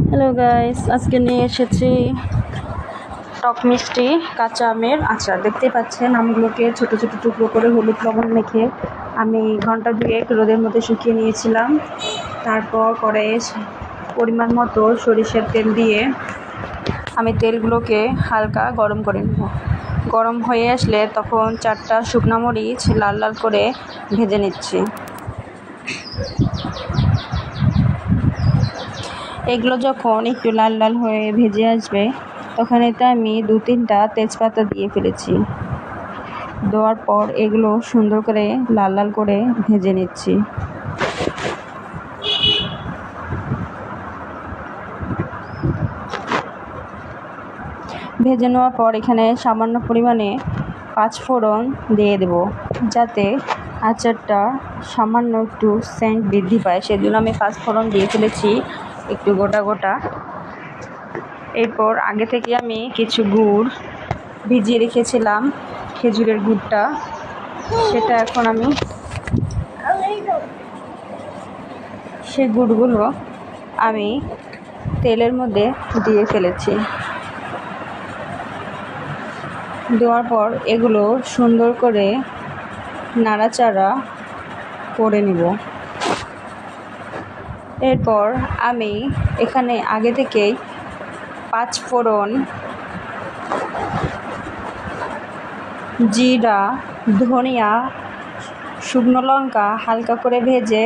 Hello guys আজকে নিয়ে এসেছি টক মিষ্টি, কাঁচা আমের আচার। দেখতে পাচ্ছেন, আমগুলোকে ছোট ছোট টুকরো করে হলুদ লবণ মেখে আমি ঘণ্টা দুয়েক রোদের মধ্যে শুকিয়ে নিয়েছিলাম। তারপর পরে পরিমাণ মতো সরিষার তেল দিয়ে আমি তেলগুলোকে হালকা গরম করে নেব। গরম হয়ে আসলে তখন চারটা শুকনো মরিচ লাল লাল করে ভেজে নিচ্ছি। এগুলো যখন একটু লাল লাল হয়ে ভেজে আসবে, তখন এতে আমি দু তিনটা তেজপাতা দিয়ে ফেলেছি। দেওয়ার পর এগুলো সুন্দর করে লাল লাল করে ভেজে নিচ্ছি। ভেজে নেওয়ার পর এখানে সামান্য পরিমাণে পাঁচ ফোড়ন দিয়ে দেব, যাতে আচারটা সামান্য একটু সেন্ট বৃদ্ধি পায়। সেজন্য আমি পাঁচ ফোড়ন দিয়ে ফেলেছি। একটু গোটা গোটা। এরপর আগে থেকে আমি কিছু গুড় ভিজিয়ে রেখেছিলাম, খেজুরের গুড়টা। সেটা এখন আমি সেই গুড়গুলো আমি তেলের মধ্যে দিয়ে ফেলেছি। দেওয়ার পর এগুলো সুন্দর করে নাড়াচাড়া করে নিব। এরপর আমি এখানে আগে থেকেই পাঁচ ফোড়ন জিরা, ধনিয়া, শুকনো লঙ্কা হালকা করে ভেজে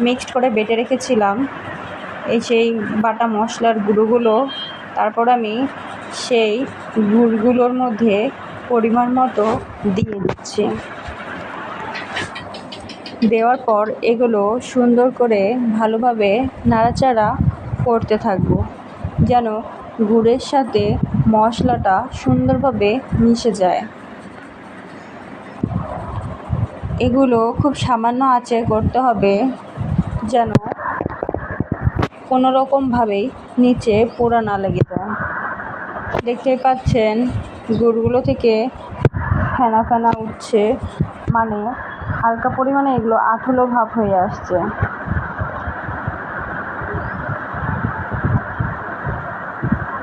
মিক্সড করে বেটে রেখেছিলাম। এই সেই বাটা মশলার গুঁড়োগুলো। তারপর আমি সেই গুড়গুলোর মধ্যে পরিমাণ মতো দিয়ে দিচ্ছি। দেওয়ার পর এগুলো সুন্দর করে ভালোভাবে নাড়াচাড়া করতে থাকব, যেন গুড়ের সাথে মশলাটা সুন্দরভাবে মিশে যায়। এগুলো খুব সামান্য আঁচে করতে হবে, যেন কোনো রকমভাবেই নিচে পোড়া না লেগে যায়। দেখতে পাচ্ছেন, গুড়গুলো থেকে ফেনা ফেনা উঠছে মানে হালকা পরিমাণে এগুলো আঠুলো ভাব হয়ে আসছে।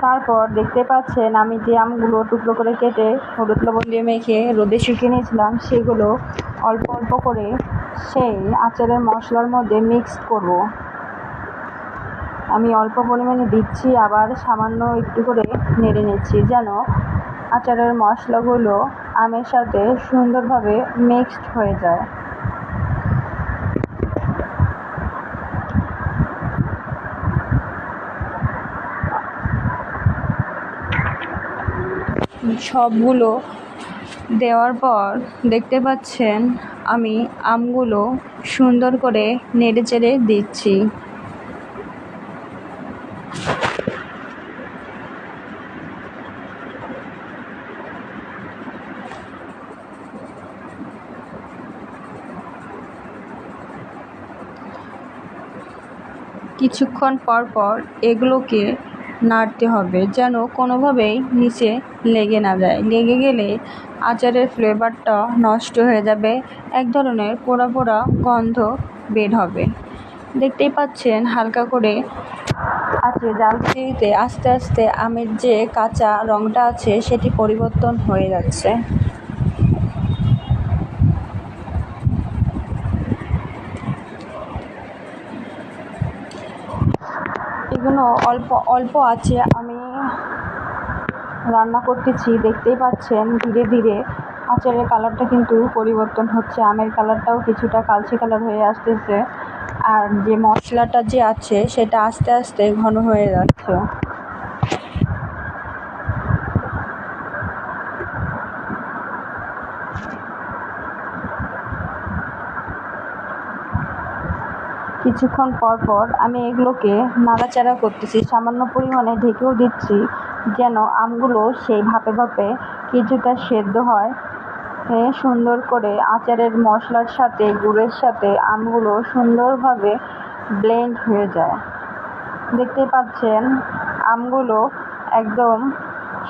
তারপর দেখতে পাচ্ছেন আমি যে আমগুলো টুকরো করে কেটে হলুদ লবণ দিয়ে মেখে রোদে শুকিয়ে নিয়েছিলাম, সেগুলো অল্প অল্প করে সেই আচারের মশলার মধ্যে মিক্সড করব। আমি অল্প পরিমাণে দিচ্ছি, আবার সামান্য একটু করে নেড়ে নিচ্ছি যেন আচারের মশলাগুলো আমের সাথে সুন্দরভাবে মিক্সড হয়ে যায়। সবগুলো দেওয়ার পর দেখতে পাচ্ছেন আমি আমগুলো সুন্দর করে নেড়ে চেড়ে দিচ্ছি। কিছুক্ষণ পর পর এগুলোকে নাড়তে হবে, যেন কোনোভাবেই নিচে লেগে না যায়। লেগে গেলে আচারের ফ্লেভারটা নষ্ট হয়ে যাবে, এক ধরনের পোড়া পোড়া গন্ধ বের হবে। দেখতেই পাচ্ছেন হালকা করে আছে জাল দিতে আস্তে আস্তে আমের যে কাঁচা রঙটা আছে, সেটি পরিবর্তন হয়ে যাচ্ছে। এগুলো অল্প অল্প আছে। আমি রান্না করতেছি, দেখতেই পাচ্ছেন, ধীরে ধীরে আচারের কালারটা কিন্তু পরিবর্তন হচ্ছে। আমের কালারটাও কিছুটা কালচে কালার হয়ে আসতেছে। আর যে মশলাটা যে আছে, সেটা আস্তে আস্তে ঘন হয়ে যাচ্ছে। কিছুক্ষণ পর পর আমি এগুলোকে নাড়াচাড়া করতেছি, সামান্য পরিমাণে ঢেকেও দিচ্ছি, যেন আমগুলো সেই ভাপে ভাপে কিছুটা সেদ্ধ হয়। সুন্দর করে আচারের মশলার সাথে, গুড়ের সাথে আমগুলো সুন্দরভাবে ব্লেন্ড হয়ে যায়। দেখতে পাচ্ছেন, আমগুলো একদম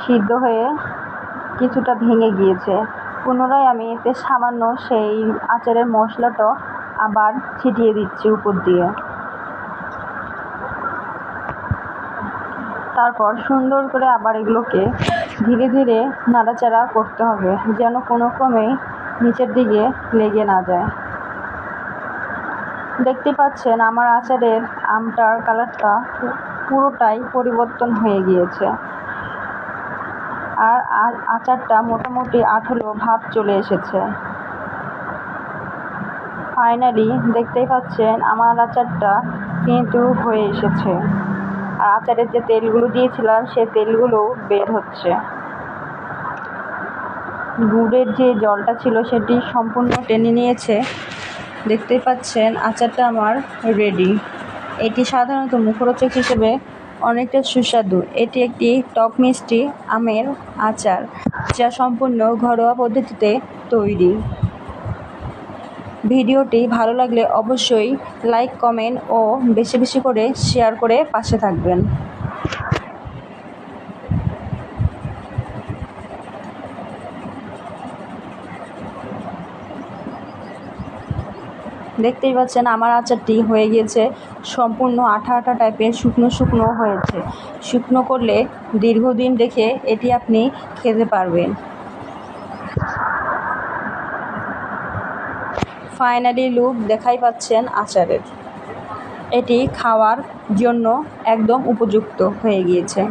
সিদ্ধ হয়ে কিছুটা ভেঙে গিয়েছে। পুনরায় আমি এতে সামান্য সেই আচারের মশলাটা আবার ছিটিয়ে দিচ্ছি উপর দিয়ে। তারপর সুন্দর করে আবার এগুলোকে ধীরে ধীরে নাড়াচাড়া করতে হবে, যেন কোনো ক্রমেই নিচের দিকে লেগে না যায়। দেখতে পাচ্ছেন আমার আচারের আমটার কালারটা পুরোটাই পরিবর্তন হয়ে গিয়েছে। আর আচারটা মোটামুটি আঠেলো ভাব চলে এসেছে। ফাইনালি দেখতেই পাচ্ছেন আমার আচারটা কিন্তু হয়ে এসেছে। আর আচারের যে তেলগুলো দিয়েছিলাম, সে তেলগুলো বের হচ্ছে। গুড়ের যে জলটা ছিল, সেটি সম্পূর্ণ টেনে নিয়েছে। দেখতেই পাচ্ছেন আচারটা আমার রেডি এটি সাধারণত মুখরোচক হিসেবে অনেকটা সুস্বাদু। এটি একটি টক মিষ্টি আমের আচার, যা সম্পূর্ণ ঘরোয়া পদ্ধতিতে তৈরি। ভিডিওটি ভালো লাগলে অবশ্যই লাইক, কমেন্ট ও বেশি বেশি করে শেয়ার করে পাশে থাকবেন। দেখতেই পাচ্ছেন আমার আচারটি হয়ে গিয়েছে সম্পূর্ণ আঠা আঠা টাইপের শুকনো শুকনো হয়েছে। শুকনো করলে দীর্ঘদিন রেখে এটি আপনি খেতে পারবেন। ফাইনালি লুক দেখাই পাচ্ছেন আচারের। এটি খাওয়ার জন্য একদম উপযুক্ত হয়ে গিয়েছে।